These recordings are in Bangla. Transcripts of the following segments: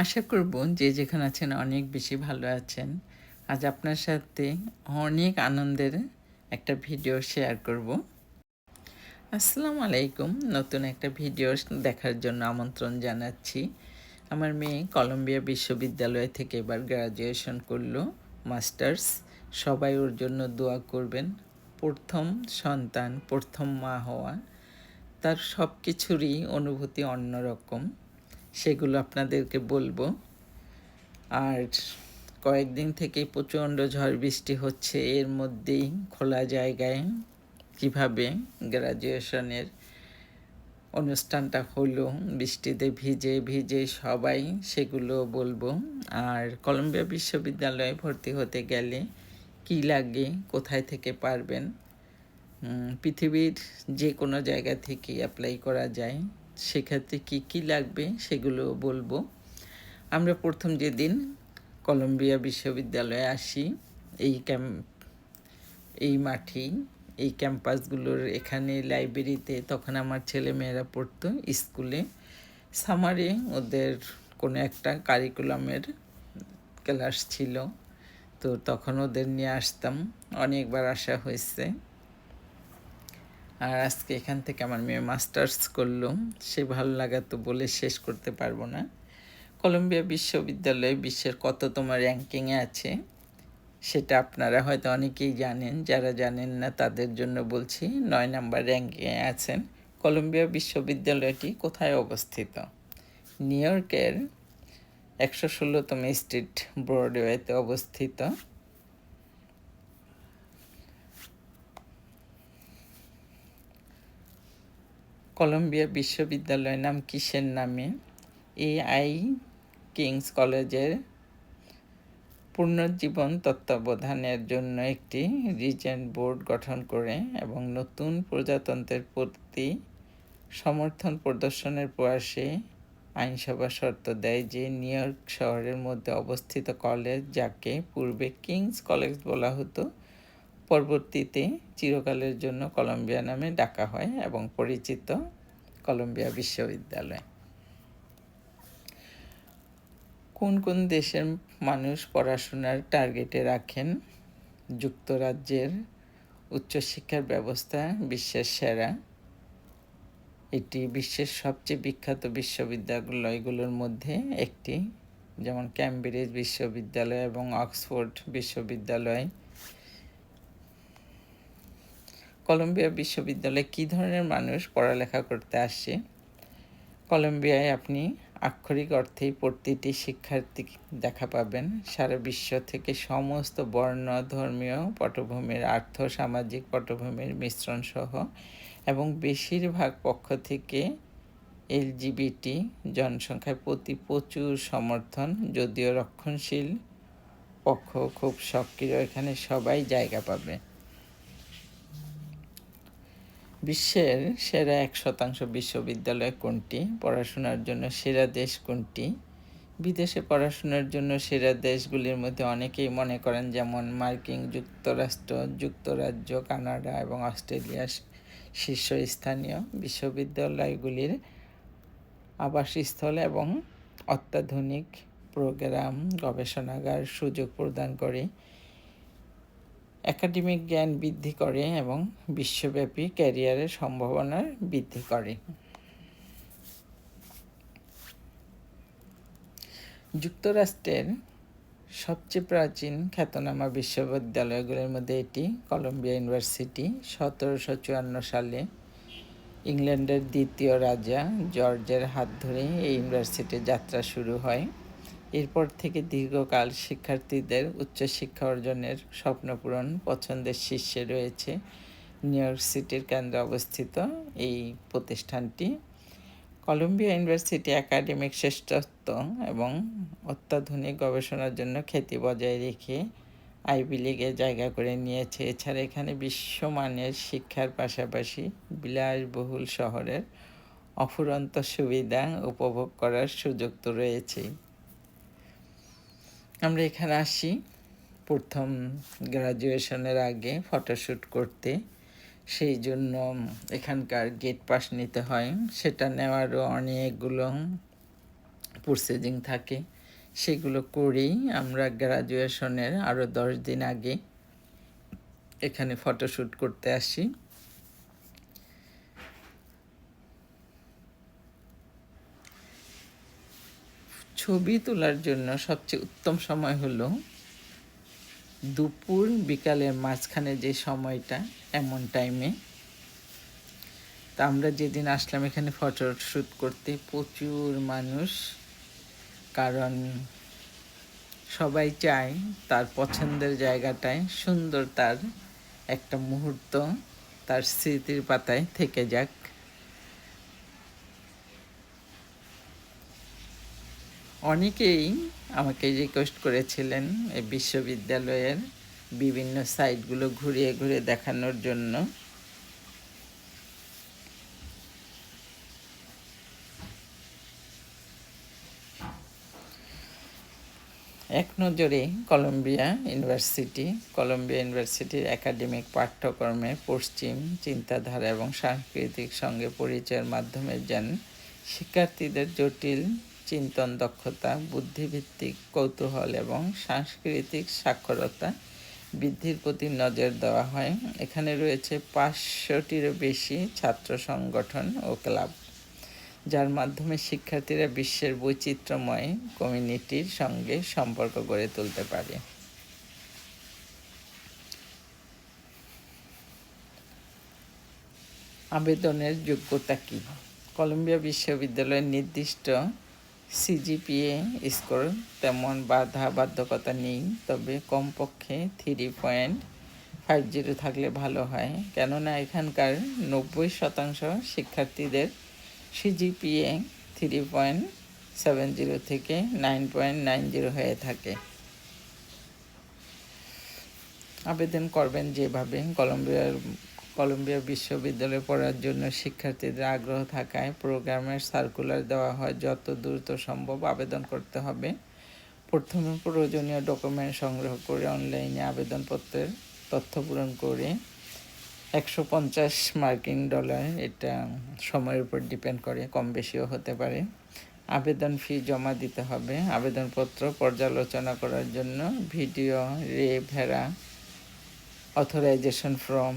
আশা করব যে যেখানে আছেন অনেক বেশি ভালো আছেন। আজ আপনার সাথে অনেক আনন্দের একটা ভিডিও শেয়ার করব। আসসালামু আলাইকুম। নতুন একটা ভিডিও দেখার জন্য আমন্ত্রণ জানাচ্ছি। আমার মেয়ে কলম্বিয়া বিশ্ববিদ্যালয় থেকে এবার গ্রাজুয়েশন করল মাস্টার্স সবাই ওর জন্য দোয়া করবেন। প্রথম সন্তান, প্রথম মা হওয়া। তার সব কিছুরই অনুভূতি অন্যরকম। সেগুলো আপনাদেরকে বলব। আর কয়েকদিন থেকেই প্রচণ্ড ঝড় বৃষ্টি হচ্ছে। এর মধ্যেই খোলা জায়গায় কীভাবে গ্রাজুয়েশনের অনুষ্ঠানটা হলো, বৃষ্টিতে ভিজে ভিজে সবাই সেগুলো বলব। আর কলম্বিয়া বিশ্ববিদ্যালয়ে ভর্তি হতে গেলে কি লাগে, কোথায় থেকে পারবেন? পৃথিবীর যে কোনো জায়গা থেকে অ্যাপ্লাই করা যায়। সেক্ষেত্রে কি কি লাগবে সেগুলো বলব। আমরা প্রথম যেদিন কলম্বিয়া বিশ্ববিদ্যালয়ে আসি, এই ক্যাম্প এই মাঠেই এই ক্যাম্পাসগুলোর এখানে লাইব্রেরিতে তখন আমার ছেলে মেয়েরা পড়তো স্কুলে। সামারে ওদের কোনো একটা কারিকুলামের ক্লাস ছিল, তো তখন ওদের নিয়ে আসতাম। অনেকবার আসা হয়েছে। আর আজকে এখান থেকে আমার মেয়ে মাস্টার্স করল। সে ভালো লাগা তো বলে শেষ করতে পারব না। কলম্বিয়া বিশ্ববিদ্যালয়ে বিশ্বের কততম র্যাঙ্কিংয়ে আছে, সেটা আপনারা হয়তো অনেকেই জানেন। যারা জানেন না, তাদের জন্য বলছি নয় নাম্বার র্যাঙ্কিংয়ে আছেন কলম্বিয়া বিশ্ববিদ্যালয়টি কোথায় অবস্থিত? নিউ ইয়র্কের একশো ষোলোতম স্ট্রিট ব্রডওয়েতে অবস্থিত। কলম্বিয়া বিশ্ববিদ্যালয়ের নাম কিসের নামে? এআই কিংস কলেজের পুনর্জীবন তত্ত্বাবধানের জন্য একটি রিজেন্ট বোর্ড গঠন করে এবং নতুন প্রজাতন্ত্রের প্রতি সমর্থন প্রদর্শনের প্রয়াসে আইনসভা শর্ত দেয় যে নিউ ইয়র্ক শহরের মধ্যে অবস্থিত কলেজ, যাকে পূর্বে কিংস কলেজ বলা হতো পরবর্তীতে চিরকালের জন্য কলম্বিয়া নামে ডাকা হয় এবং পরিচিত কলম্বিয়া বিশ্ববিদ্যালয়। কোন কোন দেশের মানুষ পড়াশোনার টার্গেটে রাখেন? যুক্তরাজ্যের উচ্চশিক্ষার ব্যবস্থা বিশ্বের সেরা। এটি বিশ্বের সবচেয়ে বিখ্যাত বিশ্ববিদ্যালয়গুলোর মধ্যে একটি, যেমন ক্যামব্রিজ বিশ্ববিদ্যালয় এবং অক্সফোর্ড বিশ্ববিদ্যালয়। কলম্বিয়া বিশ্ববিদ্যালয়ে কী ধরনের মানুষ পড়ালেখা করতে আসে? কলম্বিয়ায় আপনি আক্ষরিক অর্থেই প্রতিটি শিক্ষার্থী দেখা পাবেন। সারা বিশ্ব থেকে সমস্ত বর্ণ, ধর্মীয় পটভূমির, আর্থ, সামাজিক পটভূমির মিশ্রণ সহ এবং বেশিরভাগ পক্ষ থেকে এলজিবিটি জনসংখ্যার প্রতি প্রচুর সমর্থন, যদিও রক্ষণশীল পক্ষ খুব সক্রিয়। এখানে সবাই জায়গা পাবে। বিশ্বের সেরা এক শতাংশ বিশ্ববিদ্যালয় কোনটি? পড়াশোনার জন্য সেরা দেশ কোনটি? বিদেশে পড়াশোনার জন্য সেরা দেশগুলির মধ্যে অনেকেই মনে করেন যেমন মার্কিন যুক্তরাষ্ট্র, যুক্তরাজ্য, কানাডা এবং অস্ট্রেলিয়া শীর্ষস্থানীয় বিশ্ববিদ্যালয়গুলির আবাসস্থল এবং অত্যাধুনিক প্রোগ্রাম গবেষণাগার সুযোগ প্রদান করে। একাডেমিক জ্ঞান বৃদ্ধি করে এবং বিশ্বব্যাপী ক্যারিয়ারের সম্ভাবনা বৃদ্ধি করে। যুক্তরাষ্ট্রের সবচেয়ে প্রাচীন খ্যাতনামা বিশ্ববিদ্যালয়গুলির মধ্যে এটি কলম্বিয়া ইউনিভার্সিটি, সতেরোশো চুয়ান্ন সালে ইংল্যান্ডের দ্বিতীয় রাজা জর্জের হাত ধরে এই ইউনিভার্সিটির যাত্রা শুরু হয়। এরপর থেকে দীর্ঘকাল শিক্ষার্থীদের উচ্চশিক্ষা অর্জনের স্বপ্নপূরণ পছন্দের শীর্ষে রয়েছে নিউ ইয়র্ক সিটির কেন্দ্রে অবস্থিত এই প্রতিষ্ঠানটি। কলম্বিয়া ইউনিভার্সিটি একাডেমিক শ্রেষ্ঠত্ব এবং অত্যাধুনিক গবেষণার জন্য খ্যাতি বজায় রেখে আইবি লিগে জায়গা করে নিয়েছে। এছাড়া এখানে বিশ্বমানের শিক্ষার পাশাপাশি বিলাসবহুল শহরের অফুরন্ত সুবিধা উপভোগ করার সুযোগ তো রয়েছেই। আমরা এখানে আসি প্রথম গ্রাজুয়েশনের আগে ফটোশ্যুট করতে। সেই জন্য এখানকার গেট পাস নিতে হয়। সেটা নেওয়ারও অনেকগুলো প্রসেজিং থাকে। সেগুলো করেই আমরা গ্রাজুয়েশনের আরও দশ দিন আগে এখানে ফটোশ্যুট করতে আসি। ছবি তোলার জন্য সবচেয়ে উত্তম সময় হলো দুপুর বিকালের মাঝখানে যে সময়টা, এমন টাইমে তা আমরা যেদিন আসলাম এখানে ফটো শ্যুট করতে, প্রচুর মানুষ, কারণ সবাই চায় তার পছন্দের জায়গাটায় সুন্দর তার একটা মুহূর্ত, তার স্মৃতির পাতায় থেকে যাক। অনেকেই আমাকে রিকোয়েস্ট করেছিলেন এই বিশ্ববিদ্যালয়ের বিভিন্ন সাইটগুলো ঘুরিয়ে ঘুরে দেখানোর জন্য। এক নজরে কলম্বিয়া ইউনিভার্সিটি, কলম্বিয়া ইউনিভার্সিটির একাডেমিক পাঠ্যক্রমে পশ্চিম চিন্তাধারা এবং সাংস্কৃতিক সঙ্গে পরিচয়ের মাধ্যমে যেন শিক্ষার্থীদের জটিল চিন্তন দক্ষতা, বুদ্ধিভিত্তিক কৌতূহল এবং সাংস্কৃতিক সাক্ষরতা বৃদ্ধির প্রতি নজর দেওয়া হয়। এখানে রয়েছে পাঁচশোটিরও বেশি ছাত্র সংগঠন ও ক্লাব, যার মাধ্যমে শিক্ষার্থীরা বিশ্বের বৈচিত্র্যময় কমিউনিটির সঙ্গে সম্পর্ক গড়ে তুলতে পারে। আবেদনের যোগ্যতা কী? কলম্বিয়া বিশ্ববিদ্যালয়ের নির্দিষ্ট সিজিপিএ স্কোর তেমন বাধা বাধ্যকতা নেই, তবে কমপক্ষে থ্রি পয়েন্ট ফাইভ জিরো থাকলে ভালো হয়। কেননা এখানকার নব্বই শতাংশ শিক্ষার্থীদের CGPA three point seven zero থেকে নাইন পয়েন্ট নাইন জিরো হয়ে থাকে। আবেদন করবেন যেভাবে, কলম্বিয়ার কলম্বিয়া বিশ্ববিদ্যালয়ে পড়ার জন্য শিক্ষার্থীদের আগ্রহ থাকায় প্রোগ্রামের সার্কুলার দেওয়া হয় যত দ্রুত সম্ভব আবেদন করতে হবে। প্রথমে প্রয়োজনীয় ডকুমেন্ট সংগ্রহ করে অনলাইনে আবেদনপত্রের তথ্য পূরণ করে একশো পঞ্চাশ মার্কিন ডলার, এটা সময়ের উপর ডিপেন্ড করে, কম বেশিও হতে পারে। আবেদন ফি জমা দিতে হবে। আবেদনপত্র পর্যালোচনা করার জন্য ভিডিও রে ভেরা authorisation form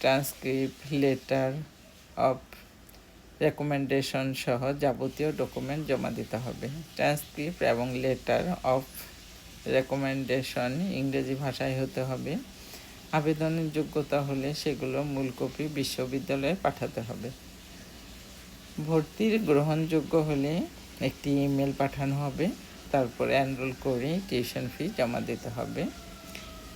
transcript letter of recommendation সহ যাবতীয় ডকুমেন্ট জমা দিতে হবে। ট্রান্সক্রিপ্ট এবং লেটার অফ রেকমেন্ডেশন ইংরেজি ভাষায় হতে হবে। আবেদনের যোগ্যতা হলে সেগুলো মূল কপি বিশ্ববিদ্যালয়ে পাঠাতে হবে। ভর্তির গ্রহণযোগ্য হলে একটি ইমেল পাঠানো হবে। তারপরে এনরোল করে টিউশন ফি জমা দিতে হবে।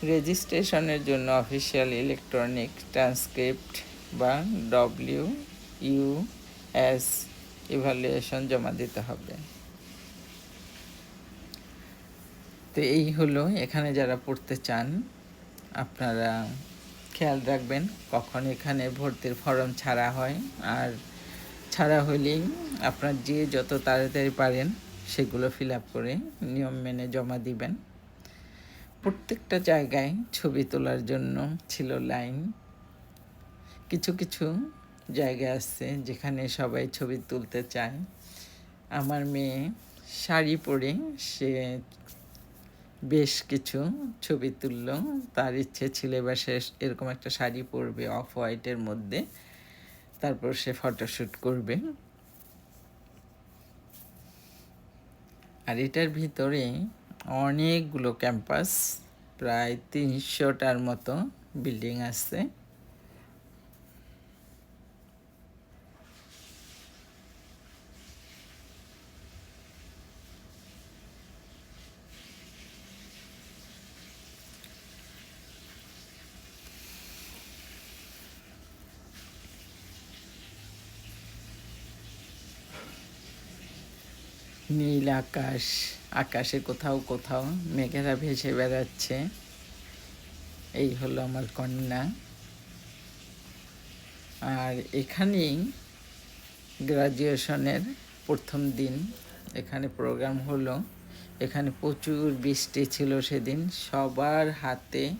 রেজিস্ট্রেশনের জন্য অফিসিয়াল ইলেকট্রনিক ট্রান্সক্রিপ্ট বা ডব্লিউ ইউ এস ইভ্যালুয়েশন জমা দিতে হবে। তো এই হলো, এখানে যারা পড়তে চান, আপনারা খেয়াল রাখবেন, কখন এখানে ভর্তির ফর্ম ছাড়া হয়। আর ছাড়া হলেই আপনার যে যত তাড়াতাড়ি পারেন, সেগুলো ফিল আপ করে নিয়ম মেনে জমা দিবেন। প্রত্যেকটা জায়গায় ছবি তোলার জন্য ছিল লাইন। কিছু কিছু জায়গা আছে যেখানে সবাই ছবি তুলতে চায়। আমার মেয়ে শাড়ি পরে সে বেশ কিছু ছবি তুলল। তার ইচ্ছে ছিল এবার সে এরকম একটা শাড়ি পরবে অফ হোয়াইটের মধ্যে। তারপর সে ফটোশ্যুট করবে। আর এটার ভিতরে অনেকগুলো ক্যাম্পাস প্রায় তিনশোটার মতো বিল্ডিং আছে। নীল আকাশ। আকাশে কোথাও কোথাও মেঘেরা ভেসে বেড়াচ্ছে। এই হলো আমার কন্যা। আর এখানেই গ্রাজুয়েশনের প্রথম দিন। এখানে প্রোগ্রাম হলো। এখানে প্রচুর বৃষ্টি ছিল সেদিন। সবার হাতে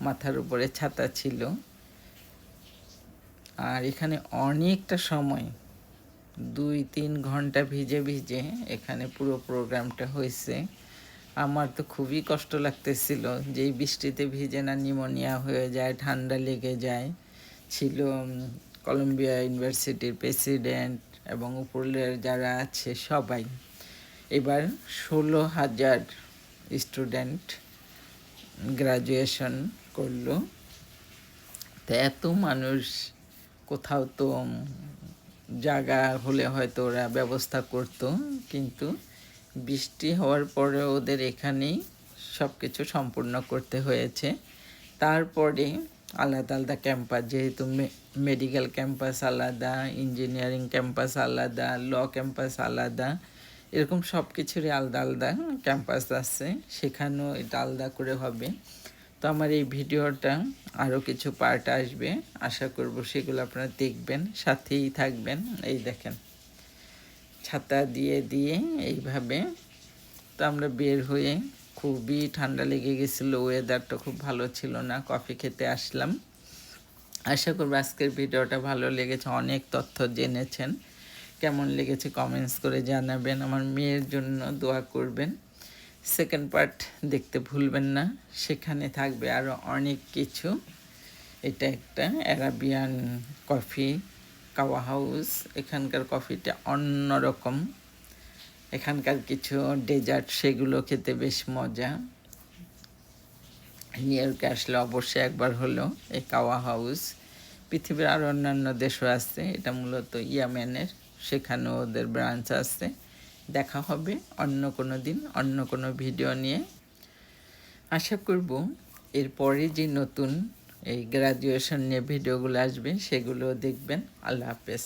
মাথার উপরে ছাতা ছিল। আর এখানে অনেকটা সময় দুই তিন ঘণ্টা ভিজে ভিজে এখানে পুরো প্রোগ্রামটা হয়েছে। আমার তো খুবই কষ্ট লাগতেছিল যে বৃষ্টিতে ভিজে না নিমোনিয়া হয়ে যায়, ঠান্ডা লেগে যায়। ছিল কলম্বিয়া ইউনিভার্সিটির প্রেসিডেন্ট এবং উপরের যারা আছে সবাই। এবার ষোলো হাজার স্টুডেন্ট গ্রাজুয়েশন করল। তো এত মানুষ কোথাও তো জায়গা হলে হয়তো ওরা ব্যবস্থা করতো, কিন্তু বৃষ্টি হওয়ার পরে ওদের এখানেই সব কিছু সম্পূর্ণ করতে হয়েছে। তারপরে আলাদা আলাদা ক্যাম্পাস, যেহেতু মেডিকেল ক্যাম্পাস আলাদা, ইঞ্জিনিয়ারিং ক্যাম্পাস আলাদা, ল ক্যাম্পাস আলাদা, এরকম সব কিছুরই আলাদা আলাদা ক্যাম্পাস আছে। সেখানেও এটা আলাদা করে হবে। আমার এই ভিডিওটা আরও কিছু পার্ট আসবে। আশা করব সেগুলো আপনারা দেখবেন, সাথেই থাকবেন। এই দেখেন, ছাতা দিয়ে দিয়ে এইভাবে তো আমরা বের হয়ে খুবই ঠান্ডা লেগে গেছিল ওয়েদারটা খুব ভালো ছিল না কফি খেতে আসলাম। আশা করব আজকের ভিডিওটা ভালো লেগেছে, অনেক তথ্য জেনেছেন। কেমন লেগেছে কমেন্টস করে জানাবেন। আমার মেয়ের জন্য দোয়া করবেন। সেকেন্ড পার্ট দেখতে ভুলবেন না, সেখানে থাকবে আরও অনেক কিছু। এটা একটা অ্যারাবিয়ান কফি, কাওয়া হাউস। এখানকার কফিটা অন্যরকম। এখানকার কিছু ডেজার্ট, সেগুলো খেতে বেশ মজা। নিউ ইয়র্কে আসলে অবশ্যই একবার হলো এই কাওয়া হাউস। পৃথিবীর আরও অন্যান্য দেশও আছে, এটা মূলত ইয়ামেনের। সেখানেও ওদের ব্রাঞ্চ আছে। দেখা হবে অন্য কোনো দিন, অন্য কোনো ভিডিও নিয়ে। আশা করব এরপরে যে নতুন এই গ্রাজুয়েশন নিয়ে ভিডিওগুলো আসবে সেগুলো দেখবেন। আল্লাহ হাফেজ।